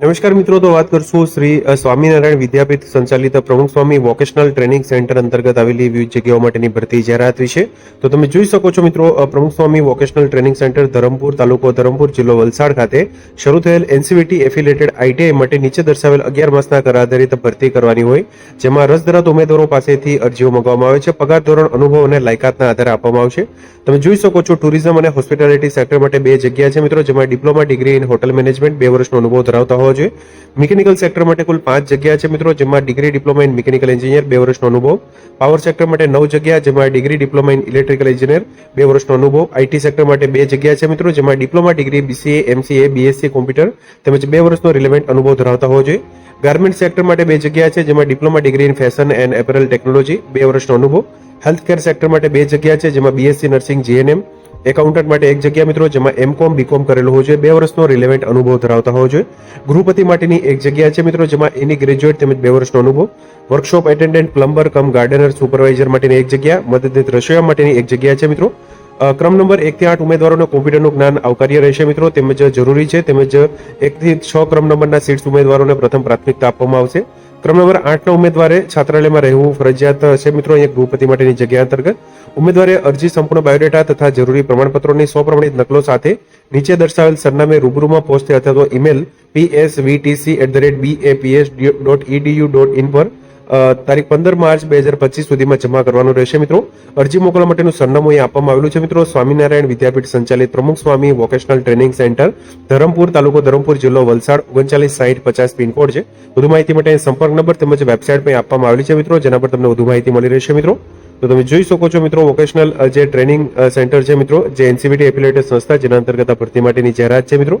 નમસ્કાર મિત્રો, તો વાત કરશું શ્રી સ્વામિનારાયણ વિદ્યાપીઠ સંચાલિત Pramukh Swami vocational training centre અંતર્ગત આવેલી વિવિધ જગ્યાઓ માટેની ભરતી જાહેરાત વિશે તો તમે જોઈ શકો છો મિત્રો Pramukh Swami vocational training centre Dharampur, તાલુકો ધરમપુર, જિલ્લો વલસાડ ખાતે શરૂ થયેલ એનસીવીટી એફિલેટેડ આઈટીઆઈ માટે નીચે દર્શાવેલ અગિયાર માસના કર આધારિત ભરતી કરવાની હોય, જેમાં રસ ધરાવતા ઉમેદવારો પાસેથી અરજીઓ મંગાવવામાં આવે છે, પગાર ધોરણ, અનુભવ અને લાયકાતના આધારે આપવામાં આવશે. તમે જોઈ શકો છો ટુરિઝમ અને હોસ્પિટાલિટી સેક્ટર માટે બે જગ્યા છે મિત્રો, જેમાં diploma, degree in hotel management બે વર્ષનો અનુભવ ધરાવતા હોવો જોઈએ. મિકેનિકલ સેક્ટર માટે કુલ પાંચ જગ્યા છે મિત્રો, જેમાં degree diploma in mechanical engineer બે વર્ષનો અનુભવ. પાવર સેક્ટર માટે નવ જગ્યા, જેમાં degree diploma in electrical engineer બે વર્ષનો અનુભવ. આઈટી સેક્ટર માટે બે જગ્યા છે મિત્રો, જેમાં diploma degree BCA MCA BSc computer તેમજ બે વર્ષનો રિલેવન્ટ અનુભવ ધરાવતા હોવો જોઈએ. ગાર્મેન્ટ સેક્ટર માટે બે જગ્યા છે, જેમાં diploma degree in fashion and apparel technology બે વર્ષનો અનુભવ. હેલ્થ કેર સેક્ટર માટે બે જગ્યા છે, જેમાં બીએસસી નર્સિંગ જીએનએમ એકાઉન્ટન્ટ માટે એક જગ્યા મિત્રો જેમાં એમ કોમ બીકોમ કરેલો હોવો જોઈએ બે વર્ષનો રિલેવન્ટ અનુભવ ધરાવતા હોવો જોઈએ ગૃહપતિ માટેની એક જગ્યા છે મિત્રો જેમાં એની ગ્રેજ્યુએટ તેમજ બે વર્ષનો અનુભવ. Workshop attendant, plumber, cum gardener, supervisor માટેની એક જગ્યા. મદદનીશ રસોઈયા માટેની એક જગ્યા છે મિત્રો. ક્રમ નંબર એક થી આઠ ઉમેદવારોને કોમ્પ્યુટરનું જ્ઞાન આવકાર્ય રહેશે મિત્રો. તેમજ જરૂરી છે. તેમજ એક થી છ ક્રમ નંબરના સીટ્સ ઉમેદવારોને પ્રથમ પ્રાથમિકતા આપવામાં આવશે. ક્રમ નંબર આઠના ઉમેદવારે છાત્રાલયમાં રહેવું ફરજિયાત છે. મિત્રો, અહીંયા ગૃહપતિ માટેની જગ્યા અંતર્ગત ઉમેદવારે અરજી સંપૂર્ણ બાયોડેટા તથા જરૂરી પ્રમાણપત્રોની સ્વપ્રમાણિત નકલો સાથે નીચે દર્શાવેલ સરનામે રૂબરૂમાં પહોંચતે અથવા તો email PSVTC at the rate BAPS dot EDU dot in પર તારીખ પંદર માર્ચ બે હજાર પચીસ સુધીમાં જમા કરવાનું રહેશે, મિત્રો. અરજી મોકલવા માટેનું સરનામું અહીં આપવામાં આવેલું છે, મિત્રો. સ્વામિનારાયણ વિદ્યાપીઠ સંચાલિત Pramukh Swami vocational training centre, Dharampur તાલુકો ધરમપુર જિલ્લો વલસાડ, ઓગણચાલીસ સાઠ પચાસ પિનકોડ છે. વધુ માહિતી માટે સંપર્ક નંબર તેમજ વેબસાઇટ પર આપવામાં આવેલી છે, મિત્રો, જેના પર તમને વધુ માહિતી મળી રહેશે, મિત્રો. તો તમે જોઈ શકો છો, મિત્રો, વોકેશનલ જે ટ્રેનિંગ સેન્ટર છે, મિત્રો, જે એનસીબીટી એફિલેટેડ સંસ્થા, જેના અંતર્ગત ભરતી માટેની જાહેરાત છે, મિત્રો.